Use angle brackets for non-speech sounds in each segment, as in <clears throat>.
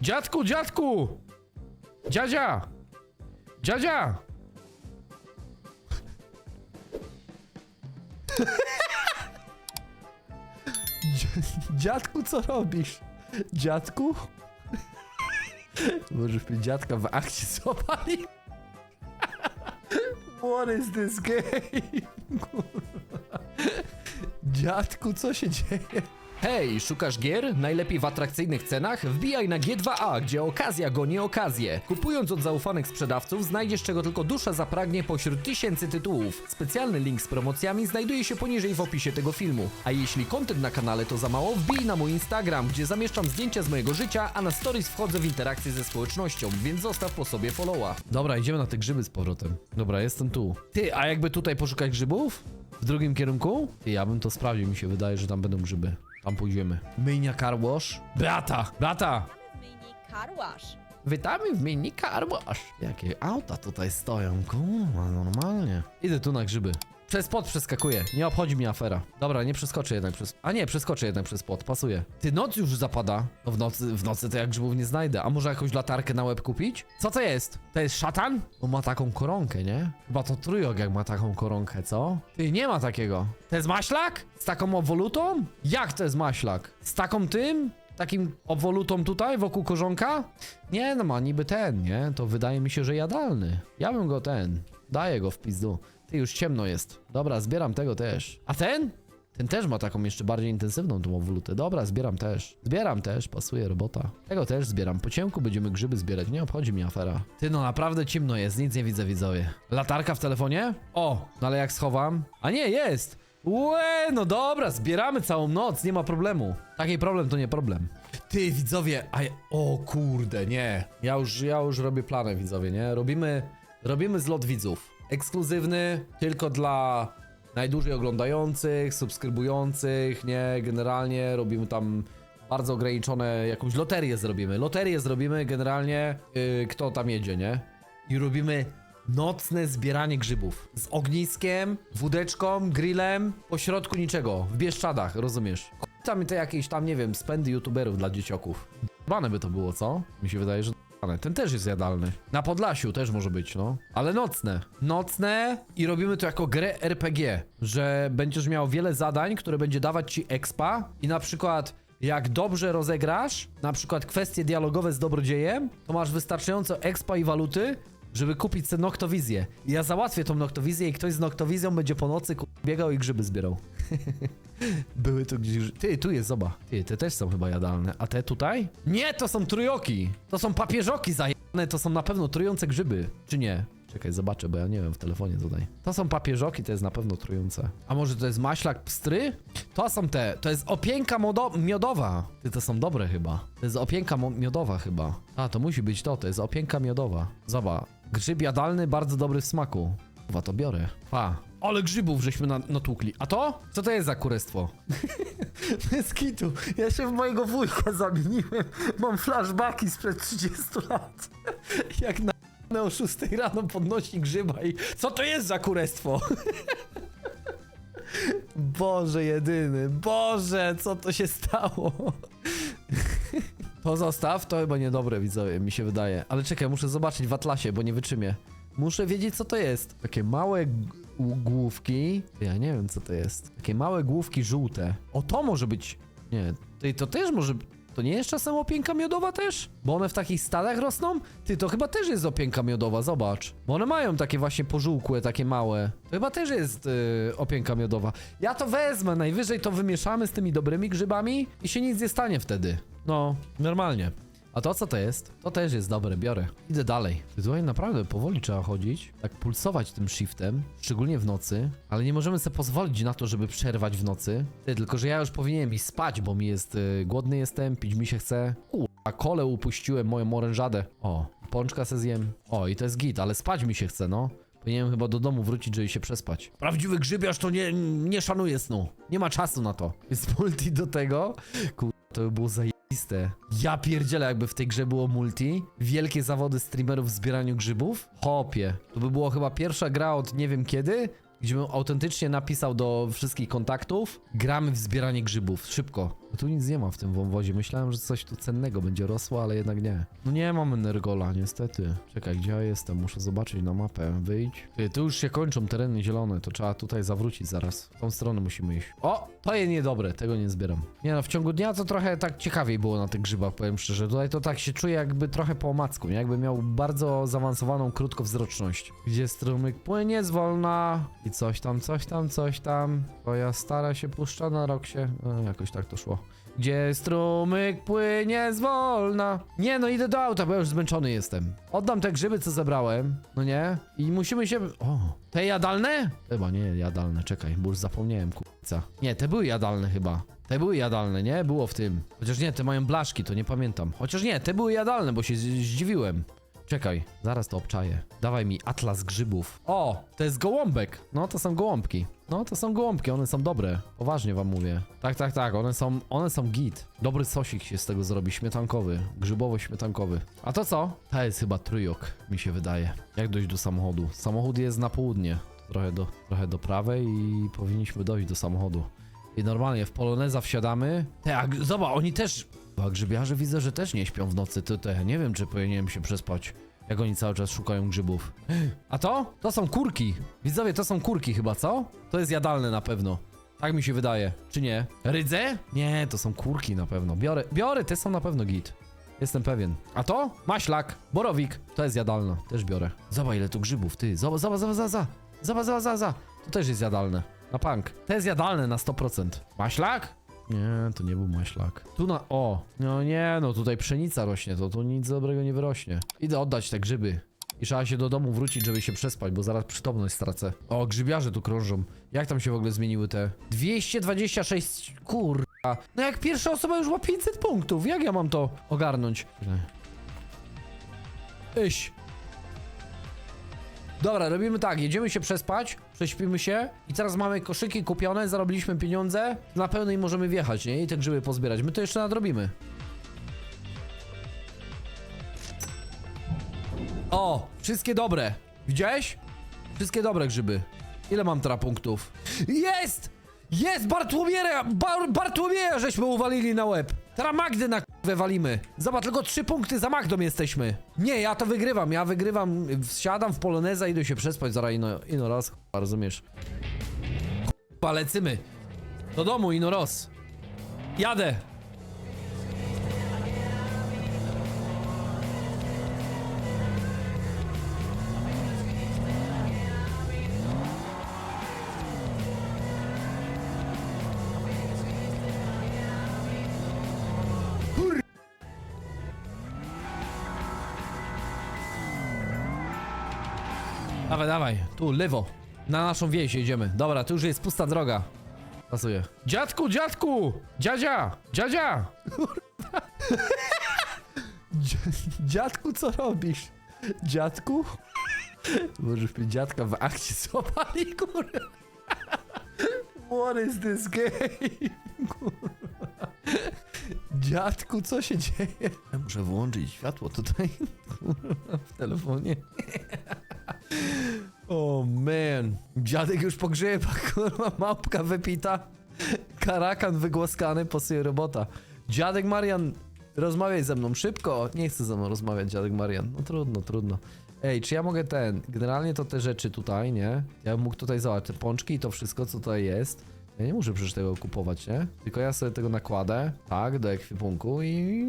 Dziadku, dziadku! Dziadzia! Dziadzia! Dzia- <laughs> Dziadku, co robisz? Dziadku? Może by dziadka w akcji złapali? <laughs> What is this game? <laughs> Dziadku, co się dzieje? Hej, szukasz gier? Najlepiej w atrakcyjnych cenach? Wbijaj na G2A, gdzie okazja goni okazję. Kupując od zaufanych sprzedawców, znajdziesz czego tylko dusza zapragnie pośród tysięcy tytułów. Specjalny link z promocjami znajduje się poniżej w opisie tego filmu. A jeśli content na kanale to za mało, wbij na mój Instagram, gdzie zamieszczam zdjęcia z mojego życia, a na stories wchodzę w interakcję ze społecznością, więc zostaw po sobie followa. Dobra, idziemy na te grzyby z powrotem. Dobra, jestem tu. Ty, a jakby tutaj poszukać grzybów? W drugim kierunku? Ty, ja bym to sprawdził, mi się wydaje, że tam będą grzyby. Tam pójdziemy. Myjnia car wash? Beata! Beata! Mini car wash. Witamy w myjni car wash. Jakie auta tutaj stoją, kurwa, normalnie. Idę tu na grzyby. Przez płot przeskakuję, nie obchodzi mnie afera. Dobra, nie przeskoczę jednak przez... A nie, przeskoczę jednak przez płot, pasuje. Ty, noc już zapada. No w nocy, w nocy to jak grzybów nie znajdę. A może jakąś latarkę na łeb kupić? Co to jest? To jest szatan? On ma taką koronkę, nie? Chyba to trójog jak ma taką koronkę, co? Ty, nie ma takiego. To jest maślak? Z taką obwolutą? Jak to jest maślak? Z taką tym? Takim obwolutą tutaj wokół korzonka? Nie, no ma niby ten, nie? To wydaje mi się, że jadalny. Ja bym go ten. Daję go w pizdu. Ty, już ciemno jest. Dobra, zbieram tego też. A ten? Ten też ma taką jeszcze bardziej intensywną tą obwolutę. Dobra, zbieram też. Zbieram też, pasuje robota. Tego też zbieram. Po ciemku będziemy grzyby zbierać, nie obchodzi mnie afera. Ty, no naprawdę ciemno jest, nic nie widzę widzowie. Latarka w telefonie? O, no ale jak schowam? A nie, jest! Łe, no dobra, zbieramy całą noc, nie ma problemu. Taki problem to nie problem. Ty, widzowie, a ja, o kurde, nie. Ja już, ja już robię planę, widzowie, nie? Robimy, robimy zlot widzów. Ekskluzywny, tylko dla najdłużej oglądających, subskrybujących, nie? Generalnie robimy tam bardzo ograniczone, jakąś loterię zrobimy. Loterię zrobimy generalnie, yy, kto tam jedzie, nie? I robimy nocne zbieranie grzybów. Z ogniskiem, wódeczką, grillem, po środku niczego, w Bieszczadach, rozumiesz? Tam te jakieś tam, nie wiem, spędy youtuberów dla dzieciaków. Bane by to było, co? Mi się wydaje, że d***ane. ten też jest jadalny. Na Podlasiu też może być, no. Ale nocne. Nocne i robimy to jako grę RPG, że będziesz miał wiele zadań, które będzie dawać ci expa i na przykład jak dobrze rozegrasz, na przykład kwestie dialogowe z dobrodziejem, to masz wystarczająco expa i waluty, żeby kupić sobie noktowizję. I ja załatwię tą noktowizję i ktoś z noktowizją będzie po nocy ku- biegał i grzyby zbierał. <laughs> Były tu gdzieś... Ty, tu jest, zoba. Ty, te też są chyba jadalne. A te tutaj? Nie, to są trójoki. To są papieżoki zajebane, to są na pewno trujące grzyby. Czy nie? Czekaj, zobaczę, bo ja nie wiem w telefonie tutaj. To są papieżoki, to jest na pewno trujące. A może to jest maślak pstry? To są te, to jest opięka modo- miodowa. Ty, to są dobre chyba. To jest opięka mo- miodowa chyba. A, to musi być to, to jest opięka miodowa. Zobacz, grzyb jadalny, bardzo dobry w smaku. Chyba to biorę. Pa. Ale grzybów żeśmy na, natłukli. A to? Co to jest za kurestwo? <laughs> Bez kitu. Ja się w mojego wujka zamieniłem. Mam flashbacki sprzed 30 lat. <laughs> Jak na o 6 rano podnosi grzyba i... Co to jest za kurestwo? <laughs> Boże jedyny, Boże, co to się stało? To zostaw, to chyba niedobre widzowie, mi się wydaje. Ale czekaj, muszę zobaczyć w atlasie, bo nie wytrzymię. Muszę wiedzieć, co to jest. Takie małe główki. Ja nie wiem, co to jest. Takie małe główki żółte. O, to może być... Nie, ty, to też może... To nie jest czasem opięka miodowa też? Bo one w takich stadach rosną? Ty, to chyba też jest opięka miodowa, zobacz. Bo one mają takie właśnie pożółkłe, takie małe. To chyba też jest yy, opięka miodowa. Ja to wezmę, najwyżej to wymieszamy z tymi dobrymi grzybami i się nic nie stanie wtedy. No, normalnie. A to co to jest? To też jest dobre, biorę. Idę dalej. Tutaj naprawdę powoli trzeba chodzić, tak pulsować tym shiftem, szczególnie w nocy, ale nie możemy sobie pozwolić na to, żeby przerwać w nocy. Ty, tylko że ja już powinienem iść spać, bo mi jest y, głodny jestem, pić mi się chce. Kole upuściłem moją orężadę. O, pączka se zjem. O, i to jest git, ale spać mi się chce, no. Powinienem chyba do domu wrócić, żeby się przespać. Prawdziwy grzybiarz to nie, nie szanuje snu. Nie ma czasu na to. Jest <laughs> multi do tego. Kur... To by było zajebiste. Ja pierdzielę, jakby w tej grze było multi. Wielkie zawody streamerów w zbieraniu grzybów. Hopie. To by było chyba pierwsza gra od nie wiem kiedy, gdzie bym autentycznie napisał do wszystkich kontaktów. Gramy w zbieranie grzybów. Szybko. Bo tu nic nie ma w tym wąwozie. Myślałem, że coś tu cennego będzie rosło, ale jednak nie. No nie mam energola, niestety. Czekaj, gdzie ja jestem? Muszę zobaczyć na mapę. Wyjdź. Ty, tu już się kończą tereny zielone, to trzeba tutaj zawrócić zaraz. W tą stronę musimy iść. O! To jest niedobre, tego nie zbieram. Nie no, w ciągu dnia to trochę tak ciekawiej było na tych grzybach, powiem szczerze. Tutaj to tak się czuję jakby trochę po omacku, nie? Jakby miał bardzo zaawansowaną krótkowzroczność. Gdzie strumyk płynie zwolna i coś tam, coś tam, coś tam. Twoja stara się puszcza na rok się. No, jakoś tak to szło. Gdzie strumyk płynie zwolna. Nie no, idę do auta, bo ja już zmęczony jestem. Oddam te grzyby, co zebrałem, no nie? I musimy się... O, te jadalne? Chyba nie jadalne, czekaj, bo już zapomniałem, kurca. Nie, te były jadalne chyba. Te były jadalne, nie? Było w tym. Chociaż nie, te mają blaszki, to nie pamiętam. Chociaż nie, te były jadalne, bo się zdziwiłem. Czekaj, zaraz to obczaję. Dawaj mi atlas grzybów. O, to jest gołąbek. No, to są gołąbki. No, to są gołąbki, one są dobre. Poważnie wam mówię. Tak, tak, tak, one są, one są git. Dobry sosik się z tego zrobi, śmietankowy, grzybowo-śmietankowy. A to co? To jest chyba trójok, mi się wydaje. Jak dojść do samochodu? Samochód jest na południe. Trochę do, trochę do prawej i powinniśmy dojść do samochodu. I normalnie w Poloneza wsiadamy. Te, a zobacz, oni też... A grzybiarze widzę, że też nie śpią w nocy. To te, nie wiem, czy powinienem się przespać. Jak oni cały czas szukają grzybów. A to? To są kurki. Widzowie, to są kurki chyba, co? To jest jadalne na pewno. Tak mi się wydaje. Czy nie? Rydze? Nie, to są kurki na pewno. Biorę, biorę, te są na pewno git. Jestem pewien. A to? Maślak, borowik. To jest jadalne. Też biorę. Zobacz ile tu grzybów, ty. Zobacz, zobacz, zobacz, zobacz. Zobacz, zobacz, zobacz. To też jest jadalne. Na punk. To jest jadalne na 100%. Maślak? Nie, to nie był maślak. Tu na... O! No nie, no tutaj pszenica rośnie, to tu nic dobrego nie wyrośnie. Idę oddać te grzyby. I trzeba się do domu wrócić, żeby się przespać, bo zaraz przytomność stracę. O, grzybiarze tu krążą. Jak tam się w ogóle zmieniły te... 226... Kurwa. No jak pierwsza osoba już ma 500 punktów, jak ja mam to ogarnąć? Iś. Dobra, robimy tak, jedziemy się przespać, prześpimy się i teraz mamy koszyki kupione, zarobiliśmy pieniądze, na pełnej możemy wjechać, nie? I te grzyby pozbierać. My to jeszcze nadrobimy. O, wszystkie dobre. Widziałeś? Wszystkie dobre grzyby. Ile mam teraz punktów? Jest! Jest! Bartłomieja! Bar Bartłomieja żeśmy uwalili na łeb. Teraz Magdy na k***wę walimy. Zobacz, tylko trzy punkty za Magdą jesteśmy. Nie, ja to wygrywam. Ja wygrywam. Wsiadam w poloneza idę się przespać zaraz ino, ino raz. k***a, Rozumiesz? K***a, lecymy. Do domu, ino roz. Jadę. Dawaj, tu, lewo. Na naszą wieś jedziemy. Dobra, tu już jest pusta droga. Pasuje. Dziadku, dziadku! Dziadzia! Dziadzia! <laughs> Dziadku, co robisz? Dziadku? Może by dziadka w akcji złapali, kurwa. What is this game? Dziadku, co się dzieje? Ja muszę włączyć światło tutaj w telefonie. O man. Dziadek już pogrzewa, <laughs> kurwa, małpka wypita. Karakan wygłaskany, pasuje robota. Dziadek Marian, rozmawiaj ze mną szybko. Nie chce ze mną rozmawiać, dziadek Marian. No trudno, trudno. Ej, czy ja mogę ten, generalnie to te rzeczy tutaj, nie? Ja bym mógł tutaj załatwić te pączki i to wszystko, co tutaj jest. Ja nie muszę przecież tego kupować, nie? Tylko ja sobie tego nakładę, tak, do ekwipunku i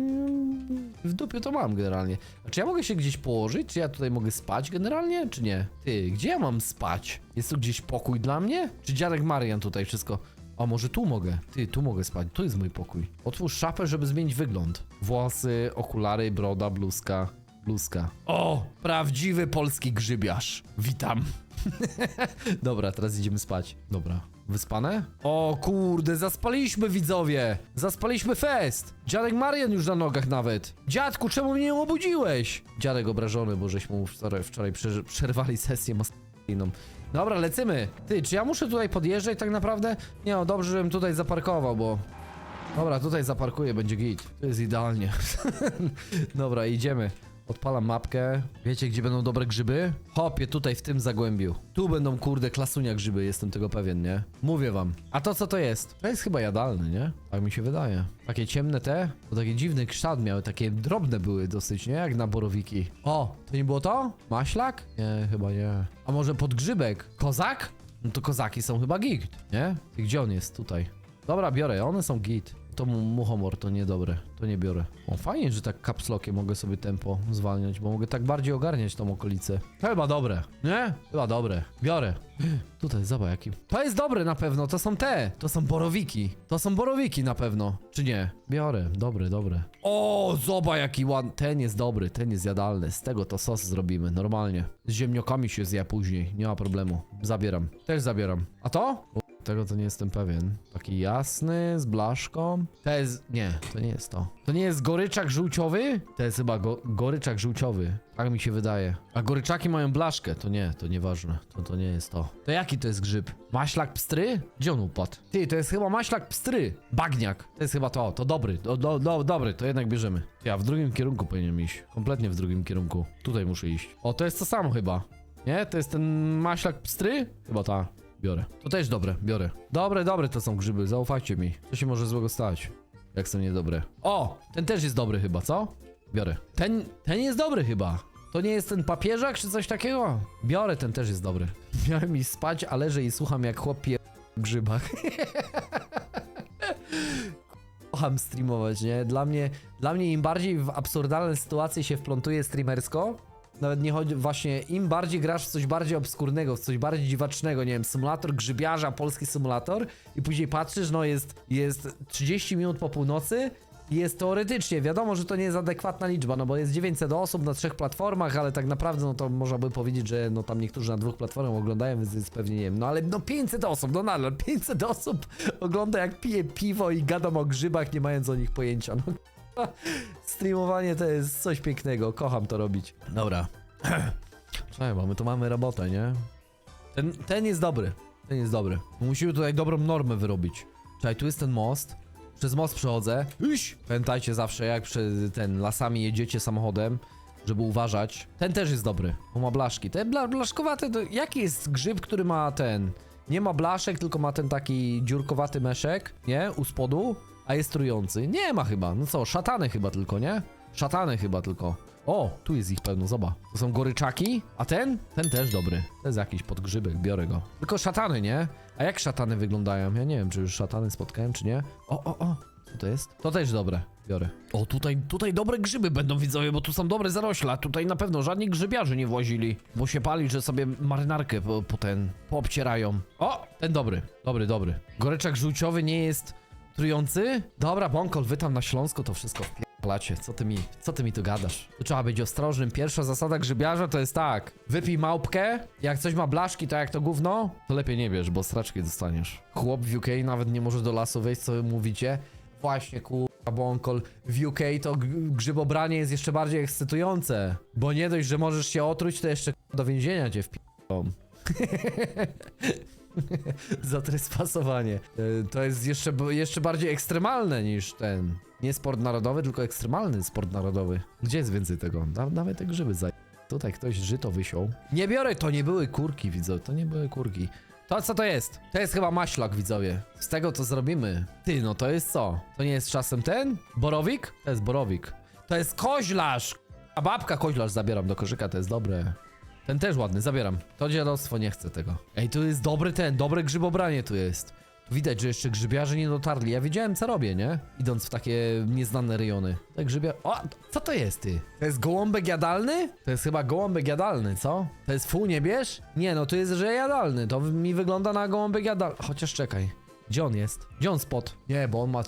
w dupie to mam generalnie. A czy ja mogę się gdzieś położyć? Czy ja tutaj mogę spać generalnie, czy nie? Ty, gdzie ja mam spać? Jest tu gdzieś pokój dla mnie? Czy dziadek Marian tutaj wszystko? A może tu mogę? Ty, tu mogę spać, tu jest mój pokój. Otwórz szafę, żeby zmienić wygląd. Włosy, okulary, broda, bluzka. Bluzka. O! Prawdziwy polski grzybiarz. Witam. <laughs> Dobra, teraz idziemy spać. Dobra. Wyspane? O kurde, zaspaliśmy widzowie! Zaspaliśmy fest! Dziadek Marian już na nogach nawet. Dziadku, czemu mnie nie obudziłeś? Dziadek obrażony, bo żeśmy mu wczoraj, wczoraj przer- przerwali sesję maszyną. Dobra, lecimy. Ty, czy ja muszę tutaj podjeżdżać tak naprawdę? Nie, no dobrze, żebym tutaj zaparkował, bo... Dobra, tutaj zaparkuję, będzie git. To jest idealnie. <laughs> Dobra, idziemy. Odpalam mapkę. Wiecie, gdzie będą dobre grzyby? Hopie, tutaj w tym zagłębiu. Tu będą, kurde, klasunia grzyby, jestem tego pewien, nie? Mówię wam. A to co to jest? To jest chyba jadalny, nie? Tak mi się wydaje. Takie ciemne te, bo taki dziwny kształt miały, takie drobne były dosyć, nie? Jak na borowiki. O, to nie było to? Maślak? Nie, chyba nie. A może podgrzybek? Kozak? No to kozaki są chyba git, nie? Gdzie on jest? Tutaj. Dobra, biorę, one są git. To mu- muchomor to niedobre, to nie biorę. O, fajnie, że tak capslockiem mogę sobie tempo zwalniać, bo mogę tak bardziej ogarniać tą okolicę. Chyba dobre, nie? Chyba dobre. Biorę. Tutaj, zobacz jaki. To jest dobre na pewno, to są te. To są borowiki. To są borowiki na pewno. Czy nie? Biorę, dobre, dobre. O, zobacz jaki ładny. Ten jest dobry, ten jest jadalny. Z tego to sos zrobimy, normalnie. Z ziemniokami się zje później, nie ma problemu. Zabieram. Też zabieram. A to? Tego to nie jestem pewien. Taki jasny, z blaszką. To jest... Nie, to nie jest to. To nie jest goryczak żółciowy? To jest chyba go, goryczak żółciowy. Tak mi się wydaje. A goryczaki mają blaszkę. To nie, to nieważne. To, to nie jest to. To jaki to jest grzyb? Maślak pstry? Gdzie on upadł? Ty, to jest chyba maślak pstry. Bagniak. To jest chyba to. To dobry. Do, do, do, dobry, to jednak bierzemy. Ja w drugim kierunku powinienem iść. Kompletnie w drugim kierunku. Tutaj muszę iść. O, to jest to samo chyba. Nie? To jest ten maślak pstry? Chyba ta. Biorę. To też dobre, biorę. Dobre, dobre to są grzyby, zaufajcie mi. Co się może złego stać, jak są niedobre? O! Ten też jest dobry chyba, co? Biorę. Ten, ten jest dobry chyba. To nie jest ten papieżak czy coś takiego? Biorę, ten też jest dobry. <laughs> Miałem mi spać, a leżę i słucham jak chłop pije w grzybach. <laughs> Kocham streamować, nie? Dla mnie, dla mnie im bardziej w absurdalne sytuacje się wplątuje streamersko, nawet nie chodzi, właśnie im bardziej grasz w coś bardziej obskurnego, w coś bardziej dziwacznego, nie wiem, symulator grzybiarza, polski symulator i później patrzysz, no jest, jest 30 minut po północy jest teoretycznie, wiadomo, że to nie jest adekwatna liczba, no bo jest 900 osób na trzech platformach, ale tak naprawdę, no to można by powiedzieć, że no tam niektórzy na dwóch platformach oglądają, więc jest pewnie, nie wiem, no ale no 500 osób, no nadal 500 osób ogląda jak pije piwo i gadam o grzybach, nie mając o nich pojęcia, no <laughs> Streamowanie to jest coś pięknego, kocham to robić. Dobra. <clears throat> Czekaj, bo my tu mamy robotę, nie? Ten, ten jest dobry, ten jest dobry. Musimy tutaj dobrą normę wyrobić. Czekaj, tu jest ten most. Przez most przechodzę. Iś! Pamiętajcie zawsze, jak przez ten lasami jedziecie samochodem, żeby uważać. Ten też jest dobry, bo ma blaszki. Te bla, to jaki jest grzyb, który ma ten... Nie ma blaszek, tylko ma ten taki dziurkowaty meszek, nie? U spodu, a jest trujący. Nie ma chyba. No co, szatany chyba tylko, nie? Szatany chyba tylko. O, tu jest ich pełno, zobacz. To są goryczaki, a ten? Ten też dobry. To jest jakiś podgrzybek, biorę go. Tylko szatany, nie? A jak szatany wyglądają? Ja nie wiem, czy już szatany spotkałem, czy nie. O, o, o. Co to jest? To też dobre. Biorę. O, tutaj, tutaj dobre grzyby będą widzowie, bo tu są dobre zarośla. Tutaj na pewno żadni grzybiarze nie włazili. Bo się pali, że sobie marynarkę po, po ten, poobcierają. O, ten dobry. Dobry, dobry. Goryczak żółciowy nie jest trujący? Dobra, Bonkol, wy tam na Śląsku to wszystko placie. Co ty mi, co ty mi tu gadasz? Tu trzeba być ostrożnym. Pierwsza zasada grzybiarza to jest tak. Wypij małpkę, jak coś ma blaszki, to jak to gówno, to lepiej nie bierz, bo straczki dostaniesz. Chłop w UK nawet nie może do lasu wejść, co wy mówicie. Właśnie, kurwa, Bonkol. W UK to grzybobranie jest jeszcze bardziej ekscytujące. Bo nie dość, że możesz się otruć, to jeszcze do więzienia cię wpiją. <laughs> <laughs> za trespassowanie. E, To jest jeszcze, jeszcze bardziej ekstremalne niż ten. Nie sport narodowy, tylko ekstremalny sport narodowy. Gdzie jest więcej tego? Dawaj te grzyby za... Tutaj ktoś żyto wysiął. Nie biorę, to nie były kurki, widzowie, to nie były kurki. To co to jest? To jest chyba maślak, widzowie. Z tego to zrobimy. Ty, no to jest co? To nie jest czasem ten? Borowik? To jest borowik. To jest koźlarz! A babka koźlarz zabieram do koszyka, to jest dobre. Ten też ładny, zabieram. To dziadostwo nie chce tego. Ej, tu jest dobry ten, dobre grzybobranie tu jest. Widać, że jeszcze grzybiarze nie dotarli. Ja wiedziałem, co robię, nie? Idąc w takie nieznane rejony. Te grzybia... O, co to jest, ty? To jest gołąbek jadalny? To jest chyba gołąbek jadalny, co? To jest fu, nie bierz? Nie, no to jest, że jadalny. To mi wygląda na gołąbek jadalny. Chociaż czekaj. Gdzie on jest? Gdzie on spot? Nie, bo on ma...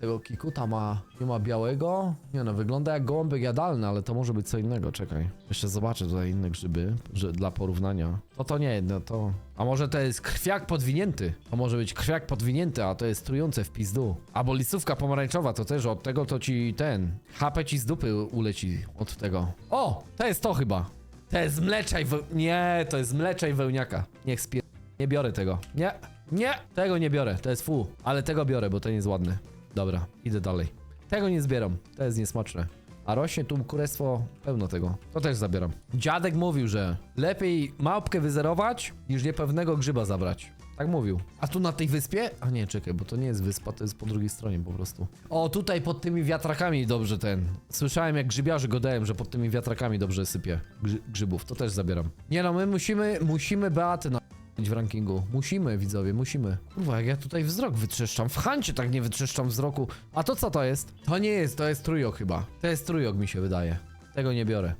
Tego kikuta ma... Nie ma białego? Nie no, wygląda jak gołąbek jadalny, ale to może być co innego, czekaj. Jeszcze zobaczę tutaj inne grzyby, że dla porównania. No to nie, no to... A może to jest krwiak podwinięty? To może być krwiak podwinięty, a to jest trujące w pizdu. Albo lisówka pomarańczowa, to też od tego to ci ten... HP ci z dupy uleci od tego. O! To jest to chyba. To jest mleczaj we... Nie, to jest mleczaj wełniaka. Niech spier... Nie biorę tego. Nie, nie, tego nie biorę, to jest fu. Ale tego biorę, bo to nie jest ładne. Dobra, idę dalej. Tego nie zbieram, to jest niesmaczne. A rośnie tu kurestwo pełno tego. To też zabieram. Dziadek mówił, że lepiej małpkę wyzerować, niż niepewnego grzyba zabrać. Tak mówił. A tu na tej wyspie? A nie, czekaj, bo to nie jest wyspa, to jest po drugiej stronie po prostu. O, tutaj pod tymi wiatrakami dobrze ten. Słyszałem jak grzybiarze godają, że pod tymi wiatrakami dobrze sypie grzy grzybów. To też zabieram. Nie no, my musimy, musimy Beaty na w rankingu. Musimy, widzowie, musimy. Kurwa, jak ja tutaj wzrok wytrzeszczam. W Hancie tak nie wytrzeszczam wzroku. A to co to jest? To nie jest, to jest trójok chyba. To jest trójok mi się wydaje. Tego nie biorę.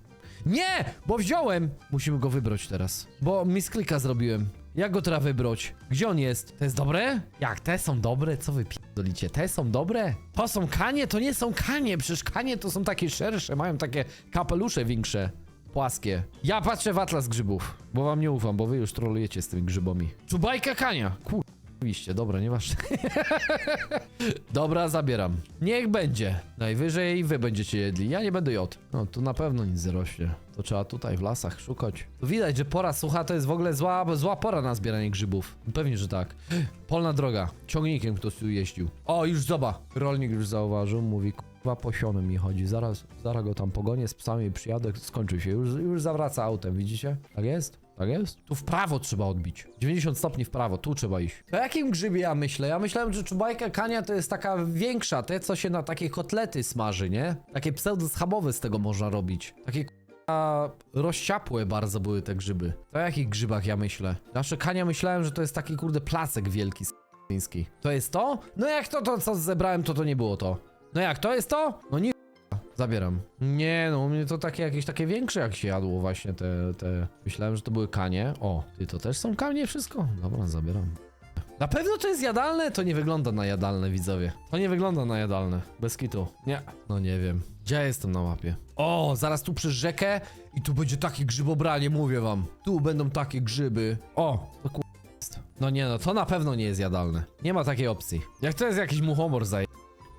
Nie! Bo wziąłem! Musimy go wybrać teraz. Bo misklika zrobiłem. Jak go teraz wybrać? Gdzie on jest? To jest dobre? Jak, te są dobre? Co wy p***dolicie? Te są dobre? To są kanie? To nie są kanie. Przecież kanie to są takie szersze, mają takie kapelusze większe. Płaskie. Ja patrzę w atlas grzybów, bo wam nie ufam, bo wy już trolujecie z tymi grzybami. Czubajka kania! Kur... Oczywiście, dobra, nieważne. <laughs> dobra, zabieram. Niech będzie. Najwyżej wy będziecie jedli. Ja nie będę jadł. No, tu na pewno nic nie rośnie. To trzeba tutaj w lasach szukać. Widać, że pora sucha to jest w ogóle zła, zła pora na zbieranie grzybów. Pewnie, że tak. Polna droga. Ciągnikiem ktoś tu jeździł. O, już zoba. Rolnik już zauważył, mówi, kurwa posiony mi chodzi. Zaraz, zaraz go tam pogonię z psami, przyjadę, skończy się. Już, już zawraca autem, widzicie? Tak jest? Tak jest? Tu w prawo trzeba odbić. 90 stopni w prawo, tu trzeba iść. To jakim grzybie ja myślę? Ja myślałem, że czubajka kania to jest taka większa, te co się na takie kotlety smaży, nie? Takie pseudo-schabowe z tego można robić. Takie a rozciapłe bardzo były te grzyby. To o jakich grzybach ja myślę? Zawsze kania myślałem, że to jest taki kurde placek wielki s***ński. To jest to? No jak to, to co zebrałem, to to nie było to. No jak, to jest to? No nie Zabieram. Nie no, u mnie to takie jakieś takie większe jak się jadło właśnie te, te... Myślałem, że to były kanie. O, ty to też są kanie wszystko? Dobra, zabieram. Na pewno to jest jadalne? To nie wygląda na jadalne, widzowie. To nie wygląda na jadalne. Bez kitu. Nie. No nie wiem. Gdzie ja jestem na mapie? O, zaraz tu przez rzekę i tu będzie takie grzybobranie, mówię wam. Tu będą takie grzyby. O, to ku... No nie no, to na pewno nie jest jadalne. Nie ma takiej opcji. Jak to jest jakiś muchomor zaje...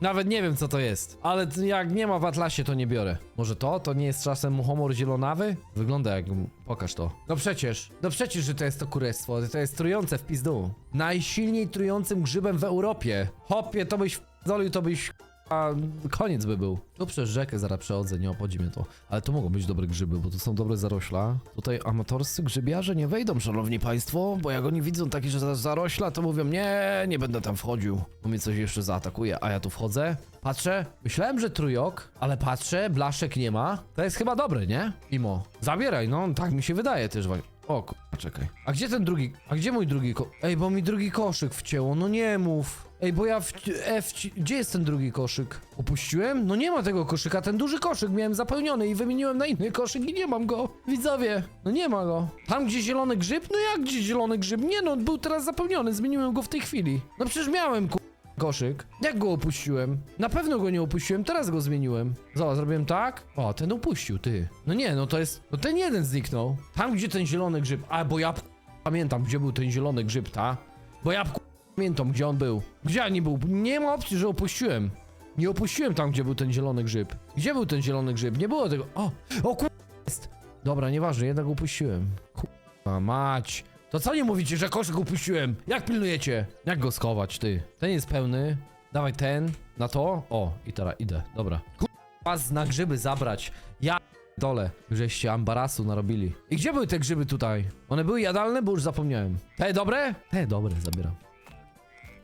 Nawet nie wiem co to jest, ale jak nie ma w atlasie to nie biorę. Może to? To nie jest czasem muchomor zielonawy? Wygląda jak... pokaż to. No przecież, no przecież, że to jest to kurestwo, to jest trujące w pizdu. Najsilniej trującym grzybem w Europie. Hopie, to byś wdolił, to byś... A koniec by był. Tu przez rzekę zaraz przechodzę, nie obchodzi to. Ale to mogą być dobre grzyby, bo tu są dobre zarośla. Tutaj amatorscy grzybiarze nie wejdą, szanowni państwo, bo jak oni widzą takie że zarośla, to mówią, nie, nie będę tam wchodził, bo mnie coś jeszcze zaatakuje, a ja tu wchodzę. Patrzę, myślałem, że trójok, ale patrzę, blaszek nie ma. To jest chyba dobre, nie? Imo, zabieraj, no, tak mi się wydaje też. wa- O, czekaj. A gdzie ten drugi, a gdzie mój drugi ko... Ej, bo mi drugi koszyk wcięło, no nie mów. Ej, bo ja w... F... Gdzie jest ten drugi koszyk? Opuściłem? No nie ma tego koszyka, ten duży koszyk miałem zapełniony i wymieniłem na inny koszyk i nie mam go. Widzowie, no nie ma go. Tam gdzie zielony grzyb? No jak gdzie zielony grzyb? Nie no, był teraz zapełniony, zmieniłem go w tej chwili. No przecież miałem ku... koszyk. Jak go opuściłem? Na pewno go nie opuściłem, teraz go zmieniłem. Zobacz, zrobiłem tak. O, ten upuścił, ty. No nie, no to jest... No ten jeden zniknął. Tam gdzie ten zielony grzyb, a bo ja pamiętam gdzie był ten zielony grzyb, ta? Bo ja pamiętam gdzie on był. Gdzie on nie był? Nie ma opcji, że opuściłem. Nie opuściłem tam, gdzie był ten zielony grzyb. Gdzie był ten zielony grzyb? Nie było tego. O, o kur... jest. Dobra, nieważne, jednak upuściłem. Kurwa mać. To co nie mówicie, że koszyk upuściłem? Jak pilnujecie? Jak go schować, ty? Ten jest pełny. Dawaj ten, na to. O, i teraz idę, dobra. Kurwa, na grzyby zabrać. Ja dole, żeście ambarasu narobili. I gdzie były te grzyby tutaj? One były jadalne, bo już zapomniałem. Te dobre? Te dobre, zabieram.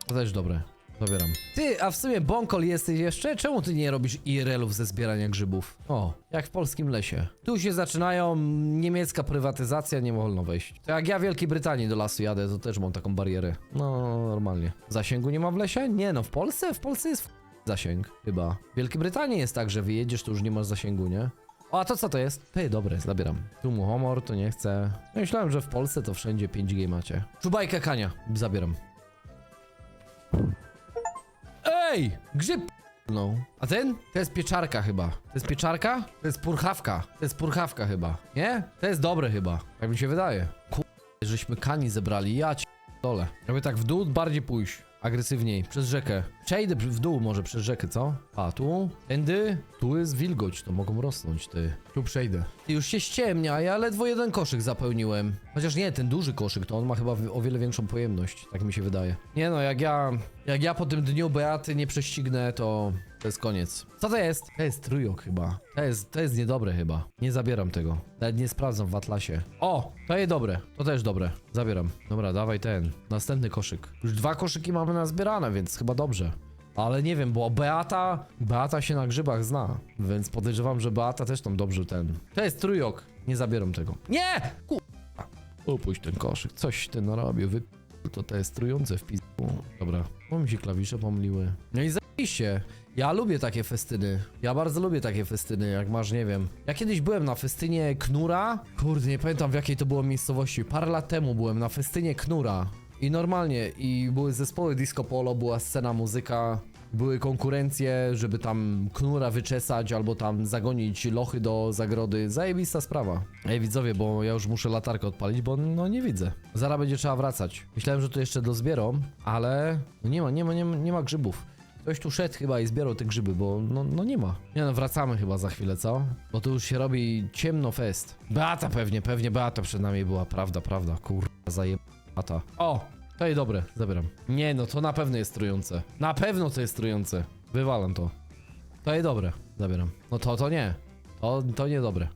To też dobre. Zabieram. Ty, a w sumie Bonkol jesteś jeszcze? Czemu ty nie robisz IRL-ów ze zbierania grzybów? O, jak w polskim lesie. Tu się zaczynają niemiecka prywatyzacja, nie wolno wejść. To jak ja w Wielkiej Brytanii do lasu jadę, to też mam taką barierę. No, normalnie. Zasięgu nie ma w lesie? Nie no, w Polsce? W Polsce jest zasięg, chyba. W Wielkiej Brytanii jest tak, że wyjedziesz, to już nie masz zasięgu, nie? O, a to co to jest? Ty, dobre, zabieram. Tu mu homor, to nie chcę. Myślałem, że w Polsce to wszędzie 5G macie. Czubajkę kania, zabieram. Ej! Grzyb no. A ten? To jest pieczarka chyba. To jest pieczarka? To jest purchawka. To jest purchawka chyba. Nie? To jest dobre chyba. Jak mi się wydaje. Kur... żeśmy kani zebrali. Ja ci dole. Jakby tak w dół bardziej pójść. Agresywniej. Przez rzekę. Przejdę w dół może przez rzekę, co? A, tu? Tędy? Tu jest wilgoć, to mogą rosnąć, ty. Tu przejdę. Już się ściemnia, ja ledwo jeden koszyk zapełniłem. Chociaż nie, ten duży koszyk, to on ma chyba o wiele większą pojemność. Tak mi się wydaje. Nie no, jak ja... Jak ja po tym dniu Beaty nie prześcignę, to... To jest koniec. Co to jest? To jest trójok chyba. To jest, to jest niedobre chyba. Nie zabieram tego. Nawet nie sprawdzam w atlasie. O, to jest dobre. To też dobre. Zabieram. Dobra, dawaj ten. Następny koszyk. Już dwa koszyki mamy nazbierane, więc chyba dobrze. Ale nie wiem, bo Beata, Beata się na grzybach zna, więc podejrzewam, że Beata też tam dobrze ten. To jest trójok. Nie zabieram tego. Nie! Ku... Upuść ten koszyk. Coś ty narobił. Wy... To jest trujące w pizdu. Dobra. Bo mi się klawisze pomyliły. No i zajebiście. Ja lubię takie festyny. Ja bardzo lubię takie festyny, jak masz, nie wiem. Ja kiedyś byłem na festynie Knura. Kurde, nie pamiętam w jakiej to było miejscowości. Parę lat temu byłem na festynie Knura. I normalnie, i były zespoły disco polo, była scena, muzyka, były konkurencje, żeby tam knura wyczesać albo tam zagonić lochy do zagrody. Zajebista sprawa. Ej widzowie, bo ja już muszę latarkę odpalić, bo no nie widzę. Zaraz będzie trzeba wracać. Myślałem, że to jeszcze dozbieram, ale no nie ma, nie ma, nie ma, nie ma grzybów. Ktoś tu szedł chyba i zbierał te grzyby, bo no, no nie ma. Nie no, wracamy chyba za chwilę, co? Bo tu już się robi ciemno fest. Beata pewnie, pewnie Beata przed nami była, prawda, prawda, kurwa, zajebata. O, to jest dobre, zabieram. Nie no, to na pewno jest trujące. Na pewno to jest trujące. Wywalam to. To jest dobre, zabieram. No to, to nie. To, to niedobre.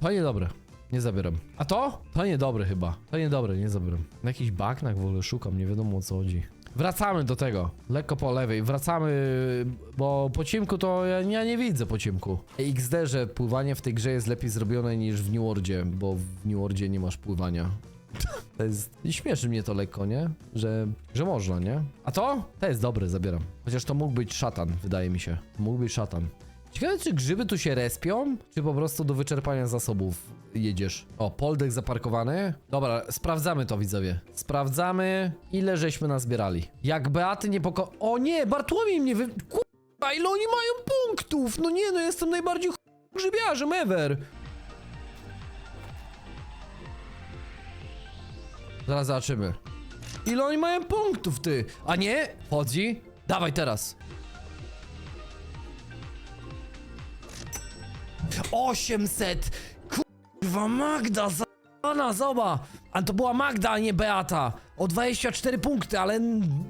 To niedobre. Nie zabieram. A to? To niedobre chyba. To niedobre, nie zabieram. Jakiś bagnach w ogóle szukam, nie wiadomo o co chodzi. Wracamy do tego. Lekko po lewej. Wracamy, bo po ciemku to ja, ja nie widzę po ciemku. XD, że pływanie w tej grze jest lepiej zrobione niż w New bo w New nie masz pływania. <laughs> To jest... Śmieszy mnie to lekko, nie? Że, że można, nie? A to? To jest dobre, zabieram. Chociaż to mógł być szatan, wydaje mi się. Mógł być szatan. Ciekawe, czy grzyby tu się respią, czy po prostu do wyczerpania zasobów jedziesz. O, poldek zaparkowany. Dobra, sprawdzamy to, widzowie. Sprawdzamy, ile żeśmy nazbierali. Jak Beaty nie poko... O nie, Bartłomiej mnie wy... Kurwa, ile oni mają punktów? No nie, no jestem najbardziej ch... grzybiarzem ever. Zaraz zobaczymy. Ile oni mają punktów, ty? A nie? Chodzi? Dawaj teraz. 800! Kurwa, Magda, za***na, zoba! A to była Magda, a nie Beata. O 24 punkty, ale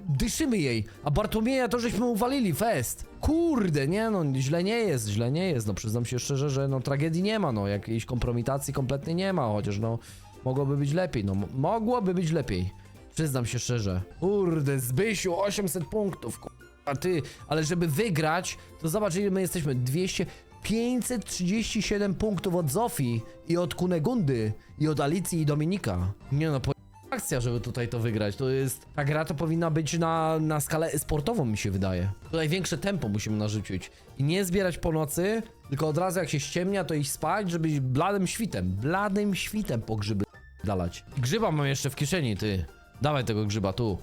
dyszymy jej. A Bartłomieja to żeśmy uwalili, fest. Kurde, nie no, źle nie jest, źle nie jest. No przyznam się szczerze, że no tragedii nie ma, no jakiejś kompromitacji kompletnie nie ma, chociaż no mogłoby być lepiej, no mogłoby być lepiej. Przyznam się szczerze. Kurde, Zbysiu, 800 punktów, a ty, ale żeby wygrać, to zobacz ile my jesteśmy, 200, 537 punktów od Zofii i od Kunegundy i od Alicji i Dominika. Nie no, po... akcja, żeby tutaj to wygrać, to jest, ta gra to powinna być na, na skalę sportową mi się wydaje. Tutaj większe tempo musimy narzucić i nie zbierać po nocy, tylko od razu jak się ściemnia, to iść spać, żeby bladym świtem, bladym świtem po grzyby dalać. Grzyba mam jeszcze w kieszeni, ty. Dawaj tego grzyba, tu.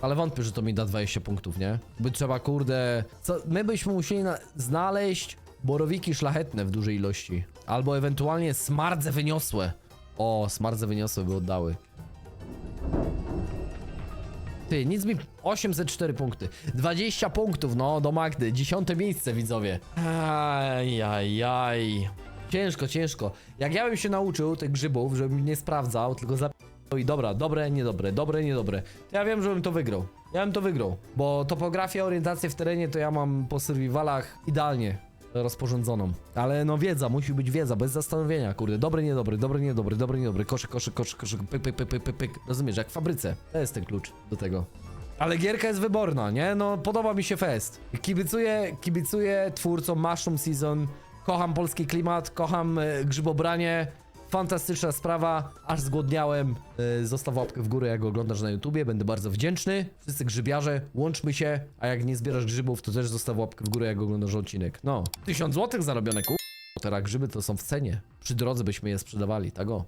Ale wątpię, że to mi da 20 punktów, nie? By trzeba, kurde... Co, my byśmy musieli na, znaleźć borowiki szlachetne w dużej ilości. Albo ewentualnie smardze wyniosłe. O, smardze wyniosłe by oddały. Ty, nic mi... 804 punkty. 20 punktów, no, do Magdy. Dziesiąte miejsce, widzowie. Ajajaj. Ciężko, ciężko. Jak ja bym się nauczył tych grzybów, żebym nie sprawdzał, tylko za... I dobra, dobre, niedobre, dobre, niedobre. To ja wiem, żebym to wygrał. Ja bym to wygrał. Bo topografia, orientację w terenie to ja mam po survivalach idealnie rozporządzoną. Ale no wiedza, musi być wiedza, bez zastanowienia, kurde. Dobry, niedobry, dobry, niedobry, dobry, niedobry. Koszyk, koszyk, koszyk, koszyk, pyk, pyk, pyk, pyk, pyk, pyk. Rozumiesz, jak w fabryce. To jest ten klucz do tego. Ale gierka jest wyborna, nie? No, podoba mi się fest. Kibicuję, kibicuję twórcom Mushroom Season. Kocham polski klimat, kocham e, grzybobranie. Fantastyczna sprawa, aż zgłodniałem. E, Zostaw łapkę w górę, jak oglądasz na YouTubie, będę bardzo wdzięczny. Wszyscy grzybiarze, łączmy się, a jak nie zbierasz grzybów, to też zostaw łapkę w górę, jak oglądasz odcinek. No, 1000 złotych zarobione, ku... Teraz grzyby to są w cenie. Przy drodze byśmy je sprzedawali, tak o.